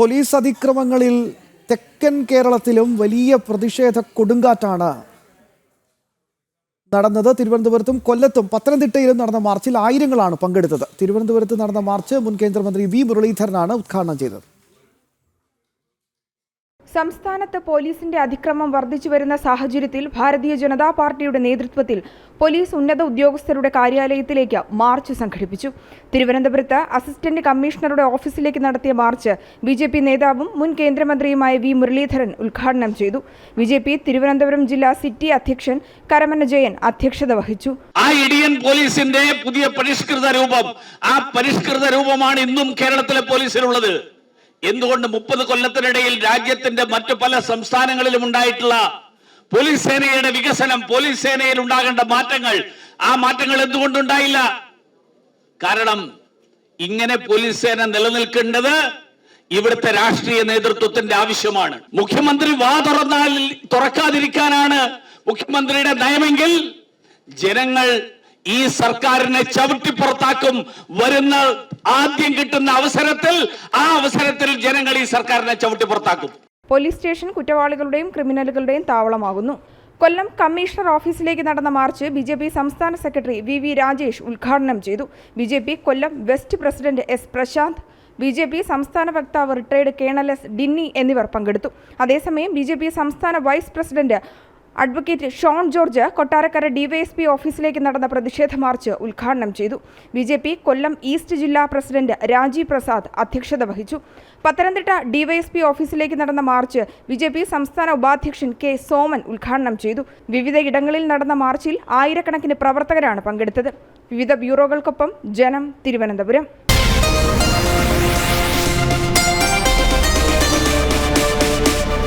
Police അതിക്രമങ്ങളിൽ തെക്കൻ കേരളത്തിലും വലിയ പ്രതിഷേധ കൊടുങ്കാറ്റാണ് നടന്നത്. തിരുവനന്തപുരത്തും കൊല്ലത്തും പത്തനംതിട്ടയിലും നടന്ന മാർച്ചിൽ ആയിരങ്ങളാണ് പങ്കെടുത്തത്. തിരുവനന്തപുരത്ത് നടന്ന മാർച്ച് മുൻ കേന്ദ്രമന്ത്രി വി മുരളീധരനാണ് ഉദ്ഘാടനം ചെയ്തത്. സംസ്ഥാനത്ത് പോലീസിന്റെ അതിക്രമം വർദ്ധിച്ചു വരുന്ന സാഹചര്യത്തിൽ ഭാരതീയ ജനതാ പാർട്ടിയുടെ നേതൃത്വത്തിൽ പോലീസ് ഉന്നത ഉദ്യോഗസ്ഥരുടെ കാര്യാലയത്തിലേക്ക് മാർച്ച് സംഘടിപ്പിച്ചു. തിരുവനന്തപുരത്ത് അസിസ്റ്റന്റ് കമ്മീഷണറുടെ ഓഫീസിലേക്ക് നടത്തിയ മാർച്ച് ബി ജെ പി നേതാവും മുൻ കേന്ദ്രമന്ത്രിയുമായ വി മുരളീധരൻ ഉദ്ഘാടനം ചെയ്തു. ബി ജെ പി തിരുവനന്തപുരം ജില്ലാ സിറ്റി അധ്യക്ഷൻ കരമന ജയൻ അധ്യക്ഷത വഹിച്ചു. ആ പോലീസിന്റെ പുതിയ പരിഷ്കൃത രൂപം ആ പരിഷ്കൃത രൂപമാണ് ഇന്നും കേരളത്തിലെ പോലീസിലുള്ളത് എന്തുകൊണ്ട് മുപ്പത് കൊല്ലത്തിനിടയിൽ രാജ്യത്തിന്റെ മറ്റു പല സംസ്ഥാനങ്ങളിലും ഉണ്ടായിട്ടുള്ള പോലീസ് സേനയുടെ വികസനം പോലീസ് സേനയിൽ ഉണ്ടാകേണ്ട മാറ്റങ്ങൾ ആ മാറ്റങ്ങൾ എന്തുകൊണ്ടുണ്ടായില്ല കാരണം ഇങ്ങനെ പോലീസ് സേന നിലനിൽക്കേണ്ടത് ഇവിടുത്തെ രാഷ്ട്രീയ നേതൃത്വത്തിന്റെ ആവശ്യമാണ്. മുഖ്യമന്ത്രി വാ തുറന്നാൽ തുറക്കാതിരിക്കാനാണ് മുഖ്യമന്ത്രിയുടെ നയമെങ്കിൽ ജനങ്ങൾ ഈ സർക്കാരിനെ ചവിട്ടി പുറത്താക്കും വരുന്ന ആദ്യം കിട്ടുന്ന അവസരത്തിൽ ആ അവസരത്തിൽ ജനങ്ങൾ ഈ സർക്കാരിനെ ചവിട്ടി പുറത്താക്കും. പോലീസ് സ്റ്റേഷൻ കുറ്റവാളികളുടെയും ക്രിമിനലുകളുടെയും താവളമാകുന്നു. കൊല്ലം കമ്മീഷണർ ഓഫീസിലേക്ക് നടന്ന മാർച്ച് ബി ജെ പി സംസ്ഥാന സെക്രട്ടറി വി വി രാജേഷ് ഉദ്ഘാടനം ചെയ്തു. B J P Kollam west president S Prasanth B J P സംസ്ഥാന വക്താവ് റിട്ടയർഡ് കേണൽ എസ് ഡിന്നി എന്നിവർ പങ്കെടുത്തു. അതേസമയം ബി ജെ പി സംസ്ഥാന vice president advocate Shone George Kottarakkara DYSP ഓഫീസിലേക്ക് നടന്ന പ്രതിഷേധ മാർച്ച് ഉദ്ഘാടനം ചെയ്തു. B J P Kollam east ജില്ലാ പ്രസിഡന്റ് രാജീവ് പ്രസാദ് അധ്യക്ഷത വഹിച്ചു. പത്തനംതിട്ട ഡിവൈഎസ്പി ഓഫീസിലേക്ക് നടന്ന മാർച്ച് ബി ജെ പി സംസ്ഥാന ഉപാധ്യക്ഷൻ കെ സോമൻ ഉദ്ഘാടനം ചെയ്തു. വിവിധ ഇടങ്ങളിൽ നടന്ന മാർച്ചിൽ ആയിരക്കണക്കിന് പ്രവർത്തകരാണ് പങ്കെടുത്തത്. വിവിധ ബ്യൂറോകൾക്കൊപ്പം ജനം തിരുവനന്തപുരം.